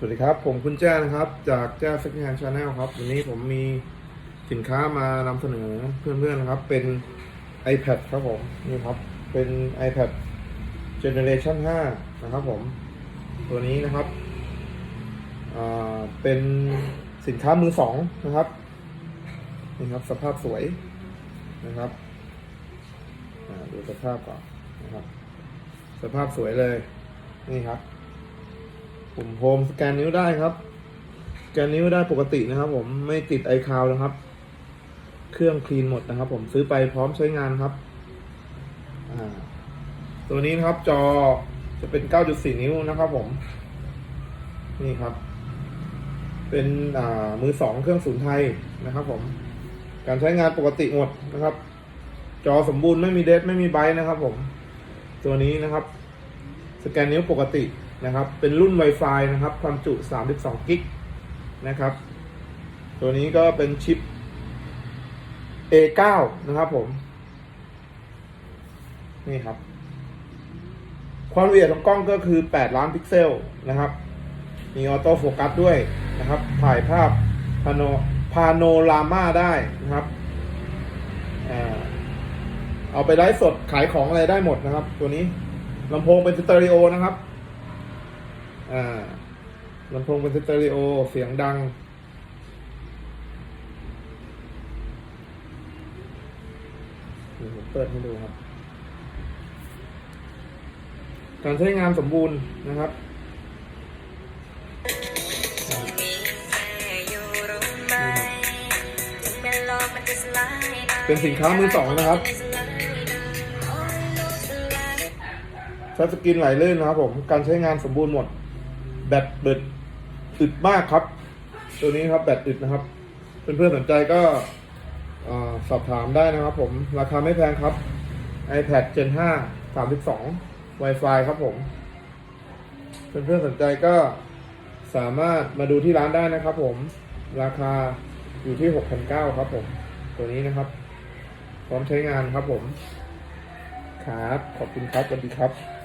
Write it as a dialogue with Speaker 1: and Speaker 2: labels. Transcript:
Speaker 1: สวัสดีครับ ผมคุณแจ้นะครับ จากแจ้สกิงานชาแนลครับ วันนี้ผมมีสินค้ามานำเสนอเพื่อนๆนะครับ เป็น iPad ครับผม นี่ครับ เป็น iPad Generation 5 นะครับผม ตัวนี้นะครับเป็นสินค้ามือสองนะครับ นี่ครับ สภาพสวยนะครับดูสภาพก่อนนะครับ สภาพสวยเลย นี่ครับ ปุ่มโฮมสแกนนิ้วได้ครับสแกนนิ้วได้ปกตินะครับ ผมไม่ติดไอคาวนะครับ เครื่องคลีนหมดนะครับ ผมซื้อไปพร้อมใช้งานครับตัวนี้นะครับจอจะเป็น 9.4 นิ้วนะครับ ผม นี่ครับ เป็นมือสองเครื่องศูนย์ไทยนะครับ ผม การใช้งานปกติหมดนะครับ จอสมบูรณ์ไม่มีเดทไม่มีไบต์นะครับ ผม ตัวนี้นะครับ สแกนนิ้วปกติ นะครับ เป็นรุ่น Wi-Fi นะครับ ความจุ 32 กิกนะครับ ตัวนี้ก็เป็นชิป A9 นะครับผม นี่ครับ ความละเอียดของกล้องก็คือ 8 ล้านพิกเซลนะครับ มีออโต้โฟกัสด้วยนะครับ ถ่ายภาพพาโนพาโนรามาได้นะครับเอาไปไลฟ์สดขายของอะไรได้หมดนะครับ ตัวนี้ลำโพงเป็นสเตอริโอนะครับ อ่าลำโพงเป็นสเตอริโอเสียงดังเดี๋ยวผมเปิดให้ดูครับ การใช้งานสมบูรณ์นะครับเป็นสินค้ามือสองนะครับทัชสกรีนไหลลื่นนะครับผม การใช้งานสมบูรณ์หมด แบตเบิดอึดมากครับ ตัวนี้ครับแบตอึดนะครับ เพื่อนๆสนใจก็สอบถามได้นะครับผม ราคาไม่แพงครับ iPad Gen 5 32 Wi-Fi ครับผม เพื่อนๆสนใจก็สามารถมาดูที่ร้านได้นะครับผม ราคาอยู่ที่ 6,900 ครับผม ตัวนี้นะครับ พร้อมใช้งานครับผม ครับ ขอบคุณครับสวัสดีครับ